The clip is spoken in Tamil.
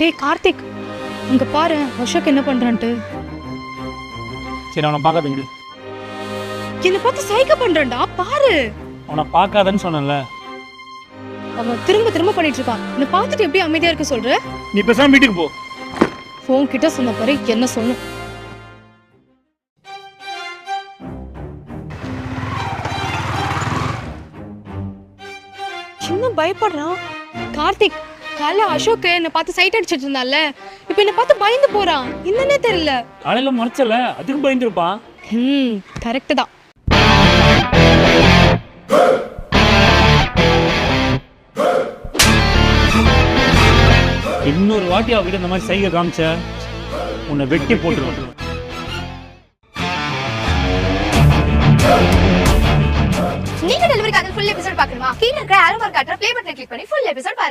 டேய் கார்த்திக் இங்க பாரு அசோக் என்ன பண்றான்ட்டு. சரி அவனை பார்க்காத விடு என்ன பார்த்து சைக்க பண்றான்டா பாரு. அவனை பார்க்காதன்னு சொன்னேன்ல. அவன் திரும்ப திரும்ப பண்ணிட்டு இருக்கான். என்ன பார்த்துட்டு எப்படி அமைதியா இருக்க சொல்ற? நீ பேசாம வீட்டுக்கு போ. ஃபோன் கிட்ட சொன்ன பாரு என்ன சொல்லணும் சின்ன பயப்படுறான். கார்த்திக் காலைல அசோக் என்ன பார்த்து சைட் அடிச்சிட்டு இருந்தான்ல. இப்ப என்ன பார்த்து பயந்து போறான். என்னன்னே தெரியல. காலையில முறைச்சல? அதுக்கு பயந்துருப்பான் ம் கரெக்ட் தான். இன்னொரு வாட்டி அவகிட்ட இந்த மாதிரி சைகை காமிச்ச உன்னை வெட்டி போட்டுருவேன். நீங்க டெலிவரி கார்டு ஃபுல் எபிசோட் பார்க்கணுமா? கீழ இருக்கிற ஆரோ மார்க் காட்டுற ப்ளே பட்டனை கிளிக் பண்ணி ஃபுல் எபிசோட் பாருங்க.